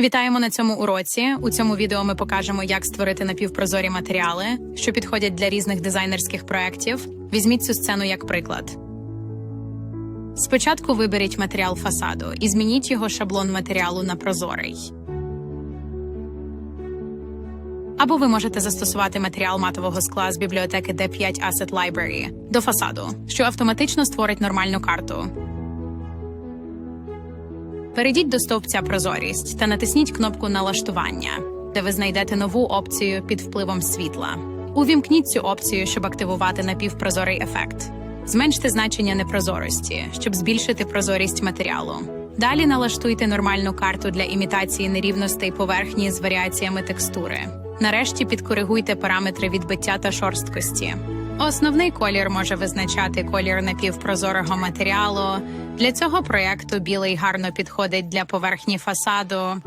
Вітаємо на цьому уроці. У цьому відео ми покажемо, як створити напівпрозорі матеріали, що підходять для різних дизайнерських проєктів. Візьміть цю сцену як приклад. Спочатку виберіть матеріал фасаду і змініть його шаблон матеріалу на прозорий. Або ви можете застосувати матеріал матового скла з бібліотеки D5 Asset Library до фасаду, що автоматично створить нормальну карту. Перейдіть до стовпця Прозорість та натисніть кнопку Налаштування, де ви знайдете нову опцію під впливом світла. Увімкніть цю опцію, щоб активувати напівпрозорий ефект. Зменште значення непрозорості, щоб збільшити прозорість матеріалу. Далі налаштуйте нормальну карту для імітації нерівностей поверхні з варіаціями текстури. Нарешті підкоригуйте параметри відбиття та шорсткості. Основний колір може визначати колір напівпрозорого матеріалу. Для цього проєкту білий гарно підходить для поверхні фасаду.